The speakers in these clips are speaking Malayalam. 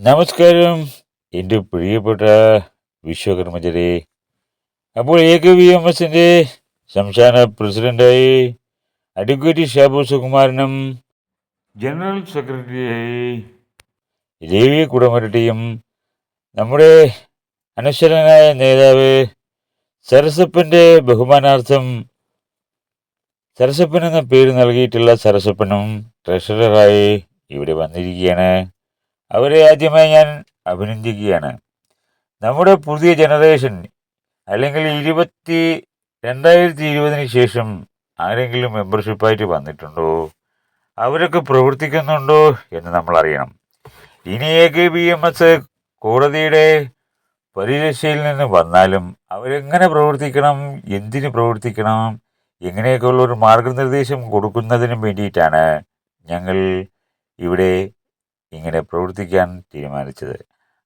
നമസ്കാരം. എന്റെ പ്രിയപ്പെട്ട വിശ്വകർമ്മജരെ അപ്പോൾ എ കെ വി എം എസിന്റെ സംസ്ഥാന പ്രസിഡന്റായി അഡ്വക്കേറ്റ് ഷാബു സുകുമാരനും ജനറൽ സെക്രട്ടറിയായി രവി കുടമരട്ടിയും നമ്മുടെ അനശ്വരനായ നേതാവ് സരസപ്പന്റെ ബഹുമാനാർത്ഥം സരസപ്പൻ എന്ന പേര് നൽകിയിട്ടുള്ള സരസപ്പനും ട്രഷററായി ഇവിടെ വന്നിരിക്കുകയാണ്. അവരെ ആദ്യമായി ഞാൻ അഭിനന്ദിക്കുകയാണ്. നമ്മുടെ പുതിയ ജനറേഷൻ അല്ലെങ്കിൽ ഇരുപത്തി രണ്ടായിരത്തി ഇരുപതിന് ശേഷം ആരെങ്കിലും മെമ്പർഷിപ്പായിട്ട് വന്നിട്ടുണ്ടോ? അവരൊക്കെ പ്രവർത്തിക്കുന്നുണ്ടോ എന്ന് നമ്മൾ അറിയണം. ഇനി A K B M S കോടതിയുടെ പരിരക്ഷയിൽ നിന്ന് വന്നാലും അവരെങ്ങനെ പ്രവർത്തിക്കണം? എന്തിന് പ്രവർത്തിക്കണം? എങ്ങനെയൊക്കെയുള്ള ഒരു മാർഗനിർദ്ദേശം കൊടുക്കുന്നതിനും വേണ്ടിയിട്ടാണ് ഞങ്ങൾ ഇവിടെ ഇങ്ങനെ പ്രവർത്തിക്കാൻ തീരുമാനിച്ചത്.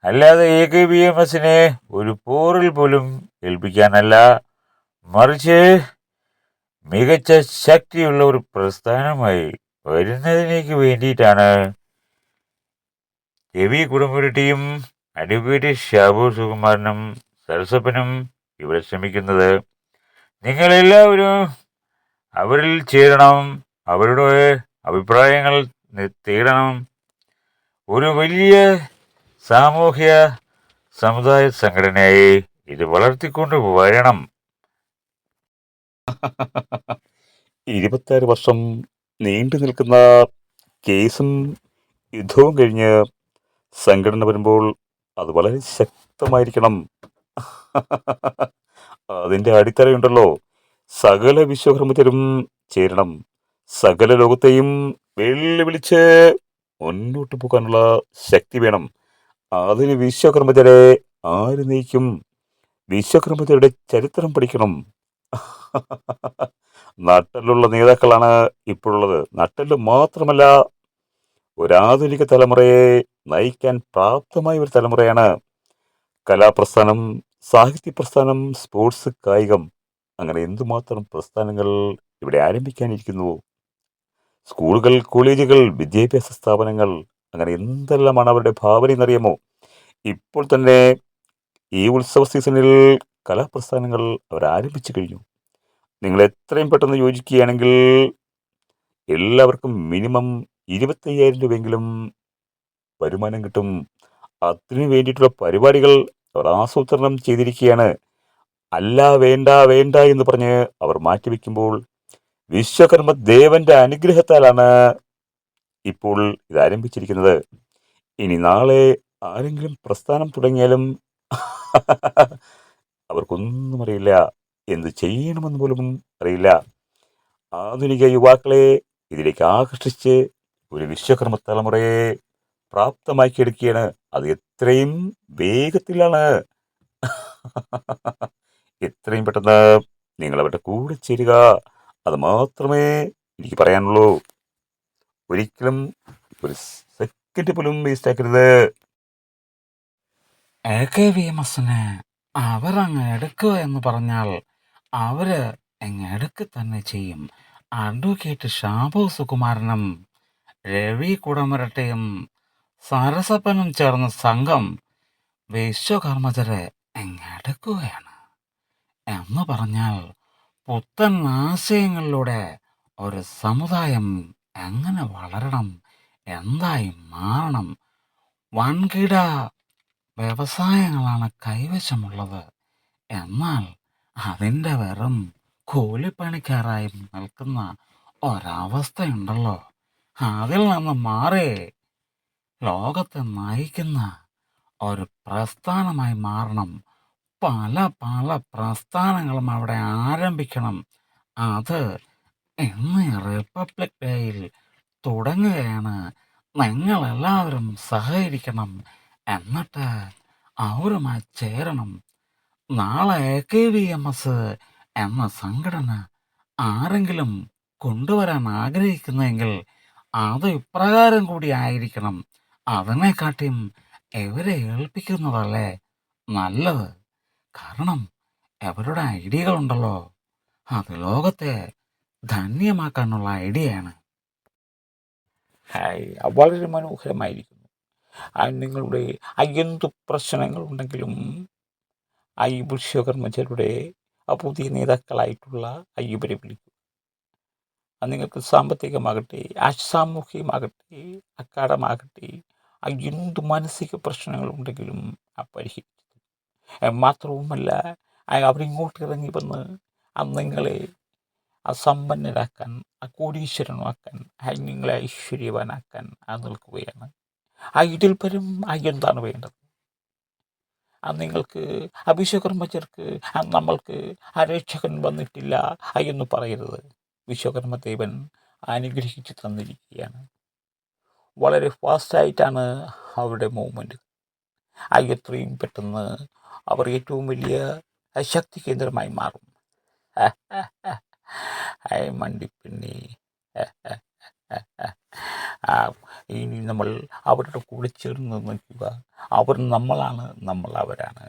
അല്ലാതെ എ കെ ബി എം എസിനെ ഒരു പോറിൽ പോലും ഏൽപ്പിക്കാനല്ല. മറിച്ച് മികച്ച ശക്തിയുള്ള ഒരു പ്രസ്ഥാനമായി വരുന്നതിനേക്ക് വേണ്ടിയിട്ടാണ് രവി കുടുംബരുടെയും അഡ്വക്കേറ്റ് ഷാബു സുകുമാരനും സരസപ്പനും ഇവിടെ ശ്രമിക്കുന്നത്. നിങ്ങളെല്ലാവരും അവരിൽ ചേരണം അവരുടെ അഭിപ്രായങ്ങൾ തേടണം ഒരു വലിയ സാമൂഹ്യ സമുദായ സംഘടനയായി ഇത് വളർത്തിക്കൊണ്ട് വരണം. ഇരുപത്താറ് വർഷം നീണ്ടു നിൽക്കുന്ന കേസും യുദ്ധവും കഴിഞ്ഞ് സംഘടന വരുമ്പോൾ അത് വളരെ ശക്തമായിരിക്കണം. അതിന്റെ അടിത്തറയുണ്ടല്ലോ. സകല വിശ്വകർമ്മത്തിലും ചേരണം. സകല ലോകത്തെയും വെല്ലുവിളിച്ച് മുന്നോട്ട് പോകാനുള്ള ശക്തി വേണം. അതിന് വിശ്വകർമ്മചരെ ആര് നയിക്കും? വിശ്വകർമ്മചരുടെ ചരിത്രം പഠിക്കണം. നട്ടലുള്ള നേതാക്കളാണ് ഇപ്പോഴുള്ളത്. നട്ടൽ മാത്രമല്ല ഒരാധുനിക തലമുറയെ നയിക്കാൻ പ്രാപ്തമായ ഒരു തലമുറയാണ് കലാപ്രസ്ഥാനം സാഹിത്യ പ്രസ്ഥാനം സ്പോർട്സ് കായികം. അങ്ങനെ എന്തുമാത്രം പ്രസ്ഥാനങ്ങൾ ഇവിടെ ആരംഭിക്കാനിരിക്കുന്നു? സ്കൂളുകൾ കോളേജുകൾ വിദ്യാഭ്യാസ സ്ഥാപനങ്ങൾ അങ്ങനെ എന്തെല്ലാമാണ് അവരുടെ ഭാവന എന്നറിയാമോ ഇപ്പോൾ തന്നെ ഈ ഉത്സവ സീസണിൽ കലാപ്രസ്ഥാനങ്ങൾ അവർ ആരംഭിച്ചു കഴിഞ്ഞു. നിങ്ങൾ എത്രയും പെട്ടെന്ന് യോജിക്കുകയാണെങ്കിൽ എല്ലാവർക്കും മിനിമം ഇരുപത്തയ്യായിരം രൂപയെങ്കിലും വരുമാനം കിട്ടും. അതിനു വേണ്ടിയിട്ടുള്ള പരിപാടികൾ അവർ ആസൂത്രണം ചെയ്തിരിക്കുകയാണ്. അല്ല വേണ്ട വേണ്ട എന്ന് പറഞ്ഞ് അവർ മാറ്റിവെക്കുമ്പോൾ വിശ്വകർമ്മ ദേവന്റെ അനുഗ്രഹത്താലാണ് ഇപ്പോൾ ഇത് ആരംഭിച്ചിരിക്കുന്നത്. ഇനി നാളെ ആരെങ്കിലും പ്രസ്ഥാനം തുടങ്ങിയാലും അവർക്കൊന്നും അറിയില്ല. എന്ത് ചെയ്യണമെന്ന് പോലും അറിയില്ല. ആധുനിക യുവാക്കളെ ഇതിലേക്ക് ആകർഷിച്ച് ഒരു വിശ്വകർമ്മ തലമുറയെ പ്രാപ്തമാക്കിയെടുക്കുകയാണ്. അത് എത്രയും വേഗത്തിലാണ്. എത്രയും പെട്ടെന്ന് നിങ്ങൾ അവരുടെ കൂടെ ചേരുക. അത് മാത്രമേ എനിക്ക് പറയാനുള്ളൂ. ഒരിക്കലും ഒരു സെക്കൻഡ് പോലും വേസ്റ്റ് ആക്കരുത്. എ കെ വി എം എസിന് എടുക്കുക എന്ന് പറഞ്ഞാൽ അവർ എങ്ങ് എടുക്കുക തന്നെ ചെയ്യും. അഡ്വക്കേറ്റ് ഷാബു സുകുമാരനും രവി കുടമരട്ടയും സരസപ്പനും ചേർന്ന സംഘം വിശ്വകർമ്മജരെ എങ്ങെടുക്കുകയാണ് എന്ന് പറഞ്ഞാൽ പുത്തൻ ആശയങ്ങളിലൂടെ ഒരു സമുദായം എങ്ങനെ വളരണം എന്തായി മാറണം വൻകിട വ്യവസായങ്ങളാണ് കൈവശമുള്ളത് എന്നാൽ അതിന്റെ വെറും കൂലിപ്പണിക്കാരായി നിൽക്കുന്ന ഒരവസ്ഥയുണ്ടല്ലോ. അതിൽ നിന്ന് മാറി ലോകത്തെ നയിക്കുന്ന ഒരു പ്രസ്ഥാനമായി മാറണം പല പല പ്രസ്ഥാനങ്ങളും അവിടെ ആരംഭിക്കണം. അത് ഇന്ന് റിപ്പബ്ലിക് ഡേയിൽ തുടങ്ങുകയാണ്. നിങ്ങളെല്ലാവരും സഹകരിക്കണം. എന്നിട്ട് അവരുമായി ചേരണം. നാളെ A K V M S എന്ന സംഘടന ആരെങ്കിലും കൊണ്ടുവരാൻ ആഗ്രഹിക്കുന്നെങ്കിൽ അത് ഇപ്രകാരം കൂടി ആയിരിക്കണം. അതിനെക്കാട്ടിയും ഇവരെ ഏൽപ്പിക്കുന്നതല്ലേ നല്ലത്? കാരണം അവരുടെ ഐഡിയകളുണ്ടല്ലോ. അത് ലോകത്തെ ധന്യമാക്കാനുള്ള ഐഡിയയാണ്. വളരെ മനോഹരമായിരിക്കുന്നു. നിങ്ങളുടെ എന്ത് പ്രശ്നങ്ങളുണ്ടെങ്കിലും വിശ്വകർമ്മജരുടെ ആ പുതിയ നേതാക്കളായിട്ടുള്ള അയ്യപ്പനെ വിളിക്കും അത് നിങ്ങൾക്ക് സാമ്പത്തികമാകട്ടെ അസാമൂഹികമാകട്ടെ അക്കാഡമാകട്ടെ ആ എന്ത് മാനസിക പ്രശ്നങ്ങളുണ്ടെങ്കിലും തരും. മാത്രവുമല്ല അവർ അവരിങ്ങോട്ട് ഇറങ്ങി വന്ന് ആ നിങ്ങളെ ആ സമ്പന്നരാക്കാൻ ആ നിങ്ങളെ ഐശ്വര്യവാനാക്കാൻ ആ നിൽക്കുകയാണ്. ആ ഇതിൽ പരം ആ എന്താണ് വേണ്ടത്? ആ നിങ്ങൾക്ക് ആ വിശ്വകർമ്മച്ചർക്ക് ആ നമ്മൾക്ക് ആ രക്ഷകൻ വന്നിട്ടില്ല എന്ന് പറയരുത്. വിശ്വകർമ്മ ദേവൻ അനുഗ്രഹിച്ച് തന്നിരിക്കുകയാണ്. വളരെ ഫാസ്റ്റായിട്ടാണ് അവരുടെ മൂവ്മെന്റ് ആ എത്രയും പെട്ടെന്ന് അവർ ഏറ്റവും വലിയ ശക്തി കേന്ദ്രമായി മാറും. ആ, ഇനി നമ്മൾ അവരുടെ കൂടെ ചേർന്ന് നിൽക്കുക. അവർ നമ്മളാണ് നമ്മൾ അവരാണ്.